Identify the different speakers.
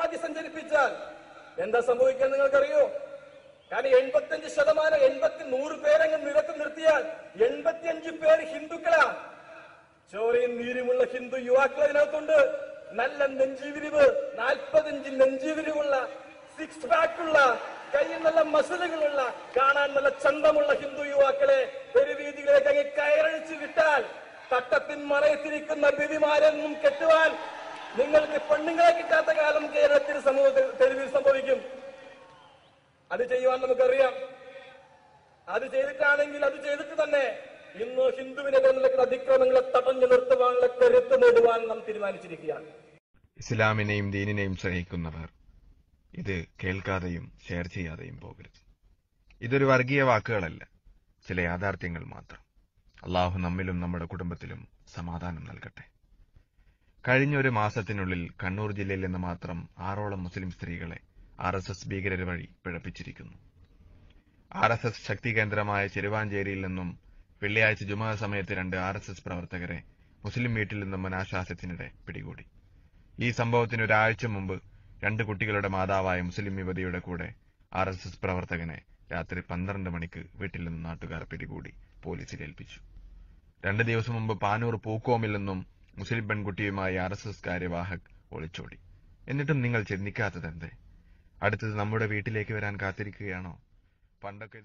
Speaker 1: യുക്തിവാദി സഞ്ചരിപ്പിച്ചാൽ എന്താ സംഭവിക്കാൻ നിങ്ങൾക്കറിയോ? കാരണം എൺപത്തിയഞ്ച് ശതമാനം എൺപത്തി നൂറ് പേരങ്ങ് നിരക്ക് നിർത്തിയാൽ എൺപത്തിയഞ്ച് പേര് ഹിന്ദുക്കളാണ്. ചോരയും നീരുമുള്ള ഹിന്ദു യുവാക്കൾ അതിനകത്തുണ്ട്. നല്ല നെഞ്ചിവിരിവ് നാൽപ്പത്തഞ്ച് നെഞ്ചിവിരിവുള്ള സിക്സ് പാക്കുള്ള കയ്യിൽ നല്ല മസിലുകളുള്ള കാണാൻ നല്ല ചന്തമുള്ള ഹിന്ദു യുവാക്കളെ തെരുവീതികളിലേക്ക് അങ്ങ് കയറഴിച്ചു വിട്ടാൽ തട്ടത്തിൻ മറയത്തിരിക്കുന്ന ബിവിമാരെന്നും കെട്ടുവാൻ നിങ്ങൾക്ക് പെണ്ണുങ്ങളെ കിട്ടാത്ത അത് ചെയ്യുവാൻ നമുക്കറിയാം. അത് ചെയ്തിട്ടാണെങ്കിൽ അത് ചെയ്തിട്ട് തന്നെ ഇന്ന് നടക്കുന്ന അതിക്രമങ്ങളെ തടഞ്ഞു നിർത്തുവാനുള്ള കരുത്ത് നേടുവാൻ നാം തീരുമാനിച്ചിരിക്കുകയാണ്.
Speaker 2: ഇസ്ലാമിനെയും ദീനിനെയും സ്നേഹിക്കുന്നവർ ഇത് കേൾക്കാതെയും ഷെയർ ചെയ്യാതെയും പോകരുത്. ഇതൊരു വർഗീയ വാക്കുകളല്ല ചില യാഥാർത്ഥ്യങ്ങൾ മാത്രം. അള്ളാഹു നമ്മിലും നമ്മുടെ കുടുംബത്തിലും സമാധാനം നൽകട്ടെ. കഴിഞ്ഞ ഒരു മാസത്തിനുള്ളിൽ കണ്ണൂർ ജില്ലയിൽ നിന്ന് മാത്രം ആറോളം മുസ്ലിം സ്ത്രീകളെ ആർ എസ് എസ് ഭീകരർ വഴി പിഴപ്പിച്ചിരിക്കുന്നു. ആർ എസ് എസ് ശക്തി കേന്ദ്രമായ ചെരുവാഞ്ചേരിയിൽ നിന്നും വെള്ളിയാഴ്ച ജുമാ സമയത്ത് രണ്ട് ആർ എസ് എസ് പ്രവർത്തകരെ മുസ്ലിം വീട്ടിൽ നിന്നും അനാശാസ്യത്തിനിടെ പിടികൂടി. ഈ സംഭവത്തിന് ഒരാഴ്ച മുമ്പ് രണ്ട് കുട്ടികളുടെ മാതാവായ മുസ്ലിം യുവതിയുടെ കൂടെ ആർ എസ് എസ് പ്രവർത്തകനെ രാത്രി പന്ത്രണ്ട് മണിക്ക് വീട്ടിൽ നിന്ന് നാട്ടുകാർ പിടികൂടി പോലീസിൽ ഏൽപ്പിച്ചു. രണ്ട് ദിവസം മുമ്പ് പാനൂർ പൂക്കോമിൽ നിന്നും മുസ്ലിം പെൺകുട്ടിയുമായി ആർ എസ് എസ് കാര്യവാഹക് ഒളിച്ചോടി. എന്നിട്ടും നിങ്ങൾ ചിന്തിക്കാത്തതെന്തേ? അടുത്തത് നമ്മുടെ വീട്ടിലേക്ക് വരാൻ കാത്തിരിക്കുകയാണോ? പണ്ടൊക്കെ